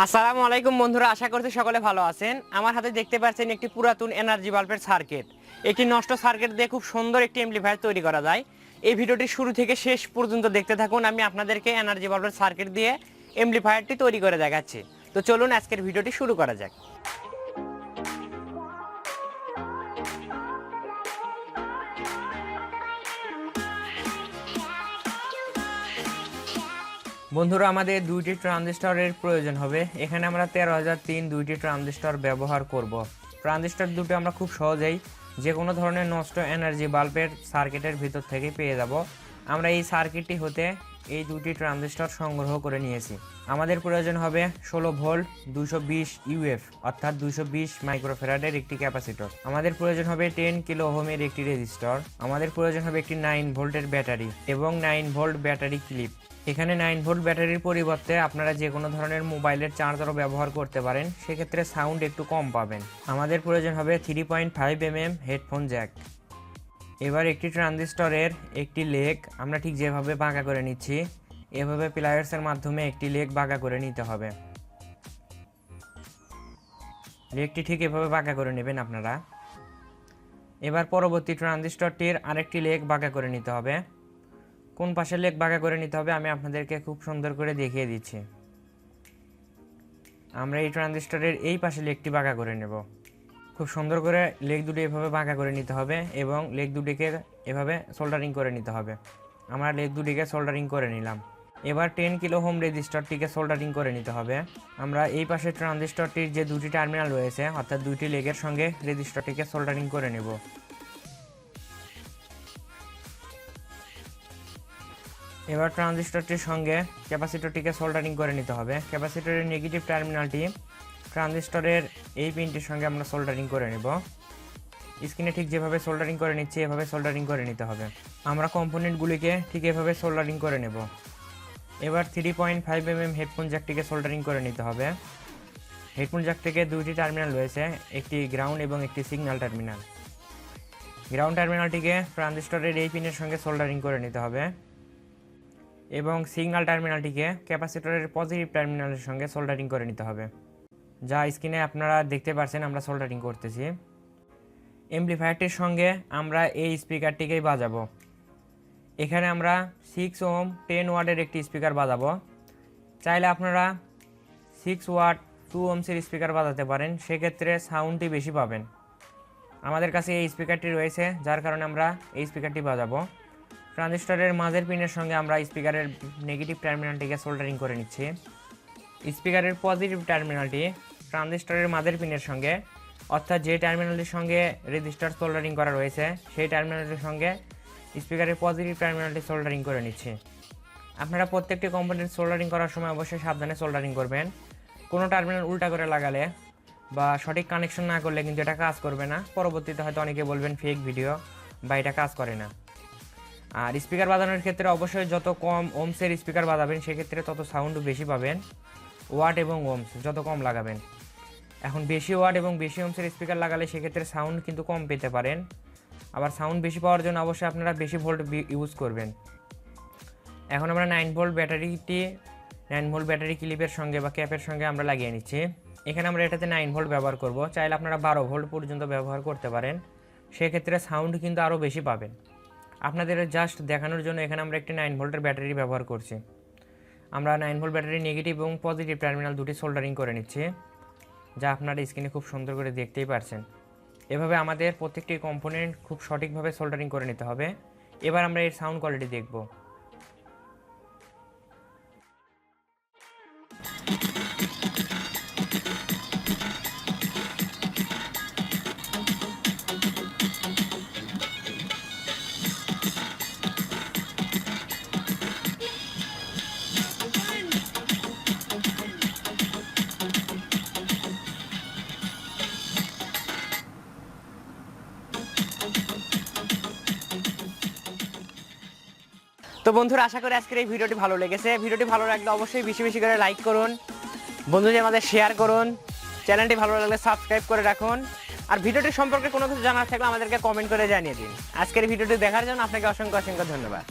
আসসালামু আলাইকুম বন্ধুরা, আশা করছি সকলে ভালো আছেন। আমার হাতে দেখতে পাচ্ছেন একটি পুরাতন এনার্জি বাল্বের সার্কিট। একটি নষ্ট সার্কিট দিয়ে খুব সুন্দর একটি এমপ্লিফায়ার তৈরি করা যায়। এই ভিডিওটি শুরু থেকে শেষ পর্যন্ত দেখতে থাকুন, আমি আপনাদেরকে এনার্জি বাল্বের সার্কিট দিয়ে এমপ্লিফায়ারটি তৈরি করে দেখাচ্ছি। তো চলুন আজকের ভিডিওটি শুরু করা যাক। বন্ধুরা, আমাদের দুইটি ট্রানজিস্টরের প্রয়োজন হবে। এখানে আমরা তেরো হাজার তিন দুইটি ট্রানজিস্টর ব্যবহার করব। ট্রানজিস্টর দুটো আমরা খুব সহজেই যে কোনো ধরনের নষ্ট এনার্জি বাল্বের সার্কিটের ভিতর থেকে পেয়ে যাব। আমরা এই সার্কিটটি হতে এই দুটি ট্রানজিস্টর সংগ্রহ করে নিয়েছি। আমাদের প্রয়োজন হবে ষোলো ভোল্ট দুশো বিশ ইউএফ অর্থাৎ দুশো বিশ মাইক্রোফেরাডের একটি ক্যাপাসিটর। আমাদের প্রয়োজন হবে টেন কিলো ওহমের একটি রেজিস্টর। আমাদের প্রয়োজন হবে একটি নাইন ভোল্টের ব্যাটারি এবং নাইন ভোল্ট ব্যাটারি ক্লিপ। এখানে নাইন ভোল্ট ব্যাটারির পরিবর্তে আপনারা যে কোনো ধরনের মোবাইলের চার্জারও ব্যবহার করতে পারেন, সেক্ষেত্রে সাউন্ড একটু কম পাবেন। আমাদের প্রয়োজন হবে three point five m m headphone jack. এবার একটি ট্রানজিস্টরের একটি লেগ আমরা ঠিক যেভাবে বাঁকা করে নিচ্ছি, এভাবে প্লায়ার্সের মাধ্যমে একটি লেগ বাঁকা করে নিতে হবে। লেগটি ঠিক এভাবে বাঁকা করে নেবেন আপনারা। এবার পরবর্তী ট্রানজিস্টরটির আরেকটি লেগ বাঁকা করে নিতে হবে। কোন পাশের লেগ বাঁকা করে নিতে হবে আমি আপনাদেরকে খুব সুন্দর করে দেখিয়ে দিচ্ছি। আমরা এই ট্রানজিস্টরের এই পাশে লেগটি বাঁকা করে নেব। খুব সুন্দর করে লেগ দুটি এভাবে বাঁকা করে নিতে হবে এবং লেগ দুটিকে এভাবে সোল্ডারিং করে নিতে হবে। আমরা লেগ দুটিকে সোল্ডারিং করে নিলাম। এবার টেন কিলো হোম রেজিস্টারটিকে সোল্ডারিং করে নিতে হবে। আমরা এই পাশে ট্রানজিস্টরটির যে দুটি টার্মিনাল রয়েছে, অর্থাৎ দুইটি লেগের সঙ্গে রেজিস্টারটিকে সোল্ডারিং করে নেব। এবার ট্রানজিস্টরটির সঙ্গে ক্যাপাসিটরটিকে সোল্ডারিং করে নিতে হবে। ক্যাপাসিটরের নেগেটিভ টার্মিনালটি ট্রানজিস্টরের এই পিনটির সঙ্গে আমরা সোল্ডারিং করে নেব। স্ক্রিনে ঠিক যেভাবে সোল্ডারিং করে নিচ্ছি, এভাবে সোল্ডারিং করে নিতে হবে। আমরা কম্পোনেন্টগুলিকে ঠিক এভাবে সোল্ডারিং করে নেব। এবার three point five m m headphone জ্যাকটিকে soldering করে নিতে হবে। হেডফোন জ্যাক থেকে দুইটি টার্মিনাল রয়েছে, একটি গ্রাউন্ড এবং একটি সিগন্যাল টার্মিনাল গ্রাউন্ড টার্মিনালটিকে ট্রানজিস্টরের এই পিনের সঙ্গে সোল্ডারিং করে নিতে হবে। এবং সিগন্যাল টার্মিনালটিকে ক্যাপাসিটরের পজিটিভ টার্মিনালের সঙ্গে সোল্ডারিং করে নিতে হবে। যা স্ক্রিনে আপনারা দেখতে পাচ্ছেন আমরা সোল্ডারিং করতেছি। এমপ্লিফায়ারটির সঙ্গে আমরা এই স্পিকারটিকেই বাজাবো। এখানে আমরা সিক্স ওম টেন ওয়াটের একটি স্পিকার বাজাবো। চাইলে আপনারা সিক্স ওয়াট টু ওমসের স্পিকার বাজাতে পারেন, সেক্ষেত্রে সাউন্ডটি বেশি পাবেন। আমাদের কাছে এই স্পিকারটি রয়েছে, যার কারণে আমরা এই স্পিকারটি বাজাবো। ট্রানজিস্টরের মাঝের পিনের সঙ্গে আমরা স্পিকারের নেগেটিভ টার্মিনালটিকে সোল্ডারিং করে নিচ্ছি। স্পিকারের পজিটিভ টার্মিনালটি ট্রানজিস্টরের মাঝের পিনের সঙ্গে, অর্থাৎ যে টার্মিনালটির সঙ্গে রেজিস্টার সোল্ডারিং করা রয়েছে, সেই টার্মিনালটির সঙ্গে স্পিকারের পজিটিভ টার্মিনালটি সোল্ডারিং করে নিচ্ছি। আপনারা প্রত্যেকটি কম্পোনেন্ট সোল্ডারিং করার সময় অবশ্যই সাবধানে সোল্ডারিং করবেন। কোনো টার্মিনাল উল্টা করে লাগালে বা সঠিক কানেকশন না করলে কিন্তু এটা কাজ করবে না। পরবর্তীতে হয়তো অনেকে বলবেন ফেক ভিডিও বা এটা কাজ করে না। আর স্পিকার বাজানোর ক্ষেত্রে অবশ্যই যত কম ওমসের স্পিকার বাজাবেন, সেক্ষেত্রে তত সাউন্ড বেশি পাবেন। ওয়াট এবং ওমস যত কম লাগাবেন। এখন বেশি ওয়াট এবং বেশি ওমসের স্পিকার লাগালে সেক্ষেত্রে সাউন্ড কিন্তু কম পেতে পারেন। আবার সাউন্ড বেশি পাওয়ার জন্য অবশ্যই আপনারা বেশি ভোল্ট ইউজ করবেন। এখন আমরা নাইন ভোল্ট ব্যাটারিটি নাইন ভোল্ট ব্যাটারি ক্লিপের সঙ্গে বা ক্যাপের সঙ্গে আমরা লাগিয়ে নিচ্ছি। এখানে আমরা এটাতে নাইন ভোল্ট ব্যবহার করব। চাইলে আপনারা বারো ভোল্ট পর্যন্ত ব্যবহার করতে পারেন। সেক্ষেত্রে সাউন্ড কিন্তু আরও বেশি পাবেন। আপনাদের জাস্ট দেখানোর জন্য এখানে আমরা একটি নাইন ভোল্টের ব্যাটারি ব্যবহার করছি। আমরা নাইন ভোল্ট ব্যাটারি নেগেটিভ এবং পজিটিভ টার্মিনাল দুটি সোল্ডারিং করে নিচ্ছি। যা আপনারা স্ক্রিনে খুব সুন্দর করে দেখতেই পারছেন। এভাবে আমাদের প্রত্যেকটি কম্পোনেন্ট খুব সঠিকভাবে সোল্ডারিং করে নিতে হবে। এবার আমরা এর সাউন্ড কোয়ালিটি দেখব। বন্ধুরা, আশা করি আজকের এই ভিডিওটি ভালো লেগেছে। ভিডিওটি ভালো লাগলে অবশ্যই বেশি বেশি করে লাইক করুন। বন্ধুদের আমাদের শেয়ার করুন। চ্যানেলটি ভালো লাগলে সাবস্ক্রাইব করে রাখুন। আর ভিডিওটি সম্পর্কে কোনো কিছু জানার থাকলে আমাদেরকে কমেন্ট করে জানিয়ে দিন। আজকের ভিডিওটি দেখার জন্য আপনাকে অসংখ্য অসংখ্য ধন্যবাদ।